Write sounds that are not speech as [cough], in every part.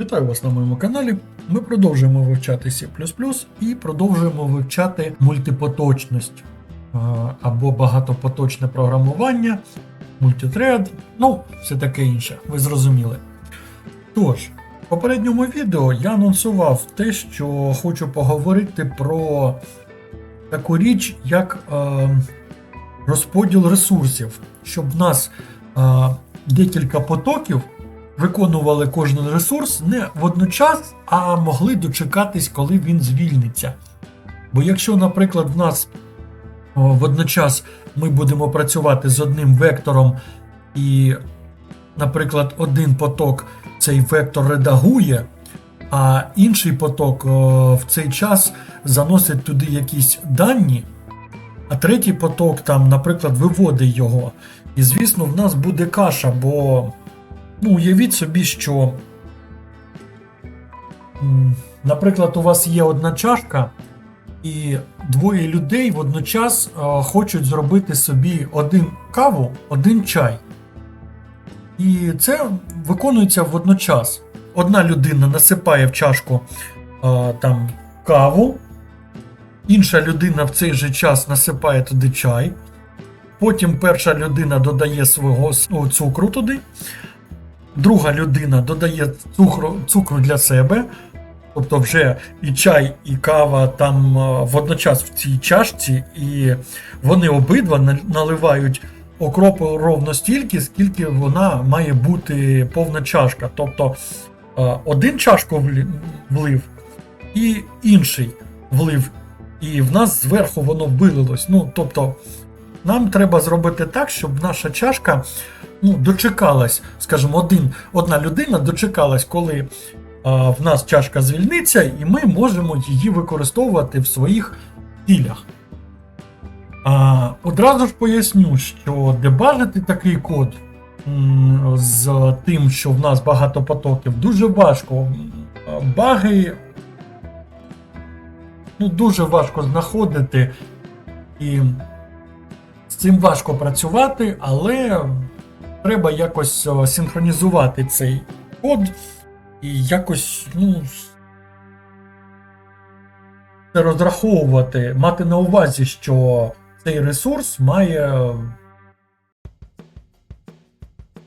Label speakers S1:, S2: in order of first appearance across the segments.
S1: Вітаю вас на моєму каналі. Ми продовжуємо вивчати C і продовжуємо вивчати мультипоточність е, або багатопоточне програмування, мультитред, ну, все таке інше, ви зрозуміли. Тож, в попередньому відео я анонсував те, що хочу поговорити про таку річ, як е, розподіл ресурсів, щоб в нас е, декілька потоків виконували кожен ресурс не водночас, а могли дочекатись, коли він звільниться. Бо якщо, наприклад, в нас водночас ми будемо працювати з одним вектором, і, наприклад, один поток цей вектор редагує, а інший поток в цей час заносить туди якісь дані, а третій поток там, наприклад, виводить його. І звісно, в нас буде каша, бо Ну, уявіть собі, що, наприклад, у вас є одна чашка, і двоє людей водночас е, хочуть зробити собі один каву, один чай. І це виконується водночас. Одна людина насипає в чашку е, там каву, інша людина в цей же час насипає туди чай. Потім перша людина додає свого цукру туди, друга людина додає цукру, цукру для себе, тобто вже і чай, і кава там е, водночас в цій чашці, і вони обидва наливають окропу ровно стільки, скільки вона має бути повна чашка. Тобто е, один чашку влив, і інший влив. І в нас зверху воно вилилось. Ну, тобто, нам треба зробити так, щоб наша чашка ну, дочекалась, скажімо, один, одна людина дочекалась, коли а, в нас чашка звільниться, і ми можемо її використовувати в своїх цілях. А, одразу ж поясню, що дебажити такий код з тим, що в нас багато потоків, дуже важко. Баги ну, дуже важко знаходити, і цим важко працювати, але треба якось синхронізувати цей код і якось, ну. Це розраховувати, мати на увазі, що цей ресурс має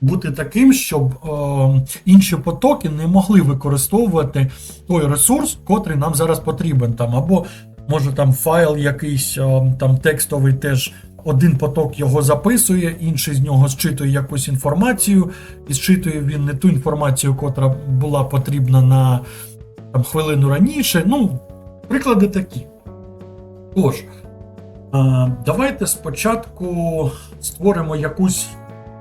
S1: бути таким, щоб е, інші потоки не могли використовувати той ресурс, котрий нам зараз потрібен. Там, або може там файл якийсь е, там текстовий теж один поток його записує, інший з нього зчитує якусь інформацію, і зчитує він не ту інформацію, котра була потрібна на там, хвилину раніше. Ну, приклади такі. Тож, давайте спочатку створимо якусь,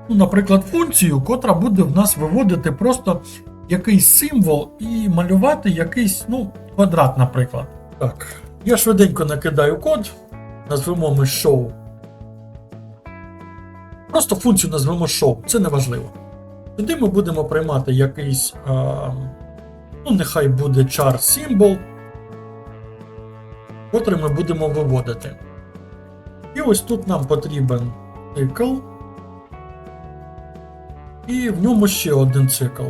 S1: ну, наприклад, функцію, котра буде в нас виводити просто якийсь символ і малювати якийсь ну, квадрат, наприклад. Так, я швиденько накидаю код, назвемо ми show. Просто функцію назвемо show, це не важливо. Тоді ми будемо приймати якийсь, а, ну, нехай буде char symbol, котрий ми будемо виводити. І ось тут нам потрібен цикл. І в ньому ще один цикл.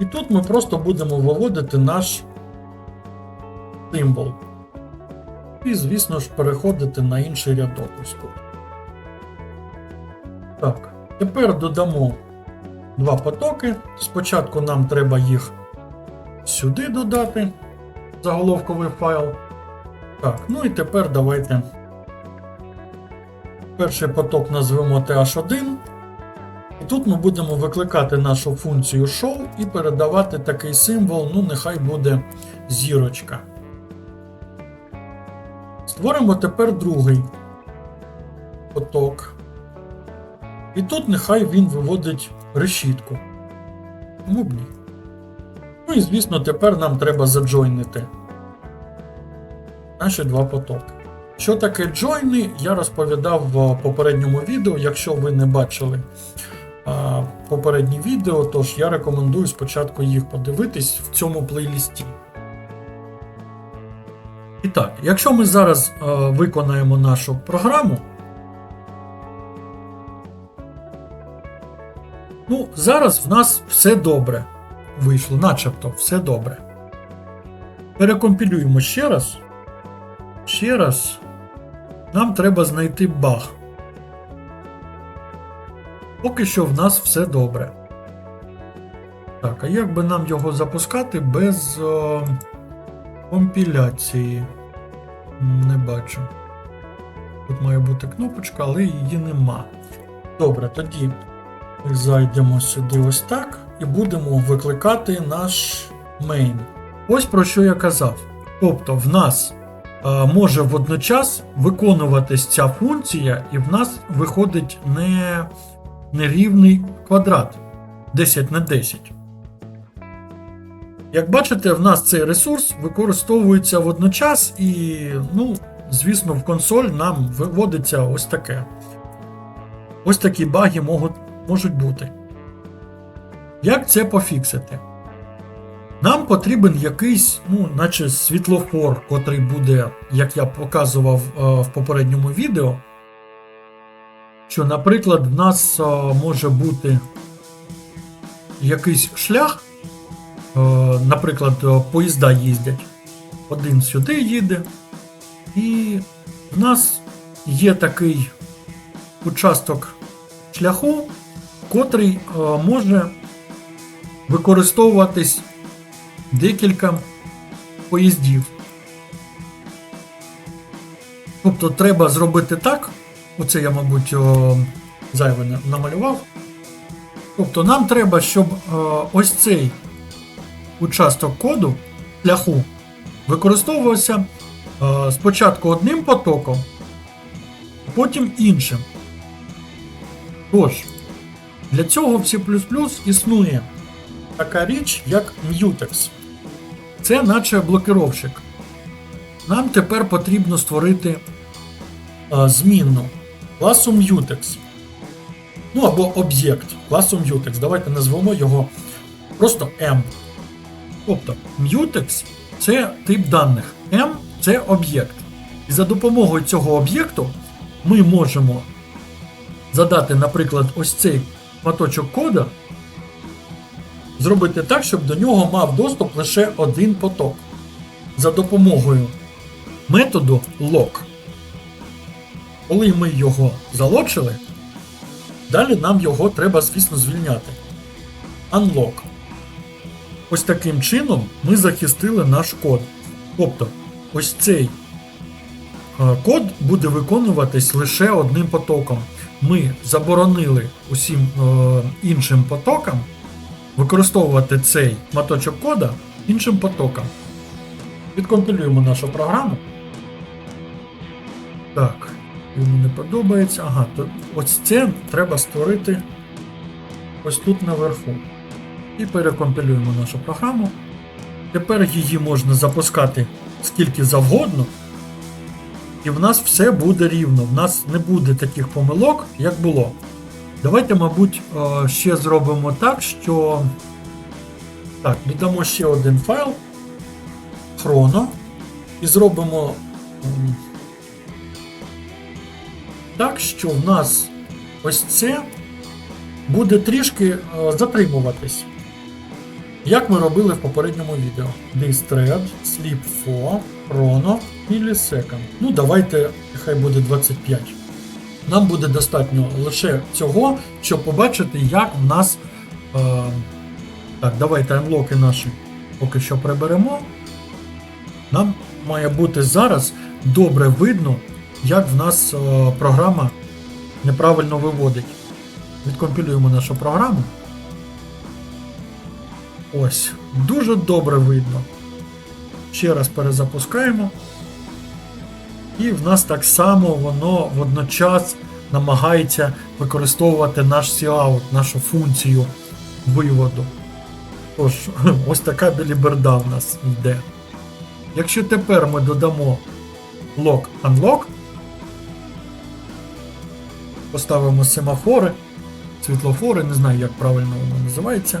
S1: І тут ми просто будемо виводити наш символ. І, звісно ж, переходити на інший рядок ось. Так, тепер додамо два потоки. Спочатку нам треба їх сюди додати, заголовковий файл. Так, ну і тепер давайте. Перший поток назвемо TH1. І тут ми будемо викликати нашу функцію show і передавати такий символ, ну нехай буде зірочка. Створимо тепер другий поток. І тут нехай він виводить решітку. Ну, ні. Ну і звісно, тепер нам треба заджойнити наші два потоки. Що таке джойни, я розповідав в попередньому відео. Якщо ви не бачили попередні відео, тож я рекомендую спочатку їх подивитись в цьому плейлісті. І так, якщо ми зараз е, виконаємо нашу програму, Ну, зараз в нас все добре. Вийшло, начебто, все добре. Перекомпілюємо ще раз. Ще раз. Нам треба знайти баг. Поки що в нас все добре. Так, а як би нам його запускати без е, компіляції? Не бачу. Тут має бути кнопочка, але її нема. Добре, тоді зайдемо сюди ось так і будемо викликати наш main. Ось про що я казав. Тобто в нас е, може водночас виконуватись ця функція, і в нас виходить не, нерівний квадрат 10 на 10. Як бачите, в нас цей ресурс використовується водночас, і, ну, звісно, в консоль нам виводиться ось таке. Ось такі баги можуть, бути. Як це пофіксити? Нам потрібен якийсь, ну, наче світлофор, котрий буде, як я показував е, в попередньому відео. Що, наприклад, в нас е, може бути якийсь шлях, наприклад, е, поїзда їздять. Один сюди їде, і в нас є такий участок шляху, котрий е, може використовуватись декілька поїздів. Тобто треба зробити так, оце я, мабуть, зайве намалював. Тобто нам треба, щоб е, ось цей участок коду шляху використовувався е, спочатку одним потоком, потім іншим. Тож, для цього в C існує така річ, як Mutex. Це наче блокировщик. Нам тепер потрібно створити е, змінну класу Mutex. Ну або об'єкт класу Mutex. Давайте назвемо його просто M. Тобто Mutex це тип даних, M це об'єкт. І за допомогою цього об'єкту ми можемо задати, наприклад, ось цей шматочок кода, зробити так, щоб до нього мав доступ лише один поток за допомогою методу lock. Коли ми його залочили, далі нам його треба, звісно, звільняти. Unlock. Ось таким чином ми захистили наш код. Тобто, ось цей е, код буде виконуватись лише одним потоком. Ми заборонили усім е, іншим потокам використовувати цей маточок кода іншим потоком. Відкомпілюємо нашу програму. Так, йому не подобається. Ага, то ось це треба створити ось тут наверху. І перекомпілюємо нашу програму. Тепер її можна запускати скільки завгодно. І в нас все буде рівно. В нас не буде таких помилок, як було. Давайте, мабуть, е, ще зробимо так, що. Так, додамо ще один файл. Chrono. І зробимо так, що в нас ось це буде трішки е, затримуватись. Як ми робили в попередньому відео. Thread, sleep for, chrono, millisecond. Ну, давайте, хай буде 25. Нам буде достатньо лише цього, щоб побачити, як в нас. Е, так, давайте анлоки наші поки що приберемо. Нам має бути зараз добре видно, як в нас е, програма неправильно виводить. Відкомпілюємо нашу програму. Ось, дуже добре видно. Ще раз перезапускаємо. І в нас так само воно водночас намагається використовувати наш COUT, нашу функцію виводу. Тож, [laughs] ось така біліберда в нас йде. Якщо тепер ми додамо lock-unlock, поставимо семафори, світлофори, не знаю, як правильно воно називається.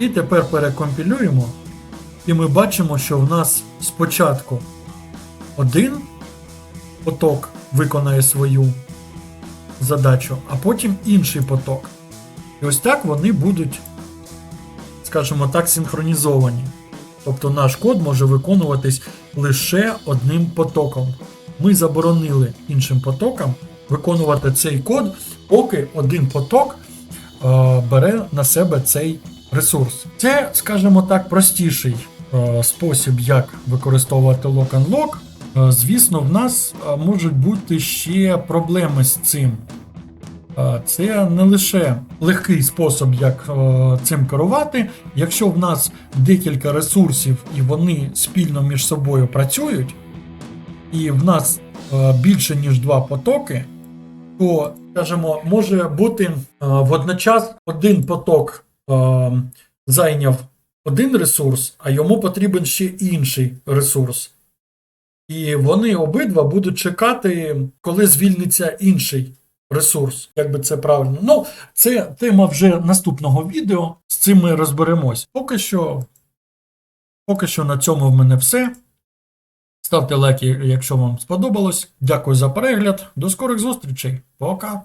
S1: І тепер перекомпілюємо, і ми бачимо, що в нас спочатку один поток виконає свою задачу, а потім інший поток. І ось так вони будуть, скажімо так, синхронізовані. Тобто наш код може виконуватись лише одним потоком. Ми заборонили іншим потокам виконувати цей код, поки один поток е, бере на себе цей ресурс. Це, скажімо так, простіший е, спосіб, як використовувати lock-and-lock. Е, Звісно, в нас е, можуть бути ще проблеми з цим. Е, Це не лише легкий спосіб, як е, цим керувати. Якщо в нас декілька ресурсів і вони спільно між собою працюють, і в нас більше ніж два потоки, то, скажімо, може бути водночас один поток зайняв один ресурс, а йому потрібен ще інший ресурс. І вони обидва будуть чекати, коли звільниться інший ресурс, як би це правильно. Ну, це тема вже наступного відео. З цим ми розберемось. Поки що, поки що на цьому в мене все. Ставте лайки, якщо вам сподобалось. Дякую за перегляд. До скорих зустрічей. Пока.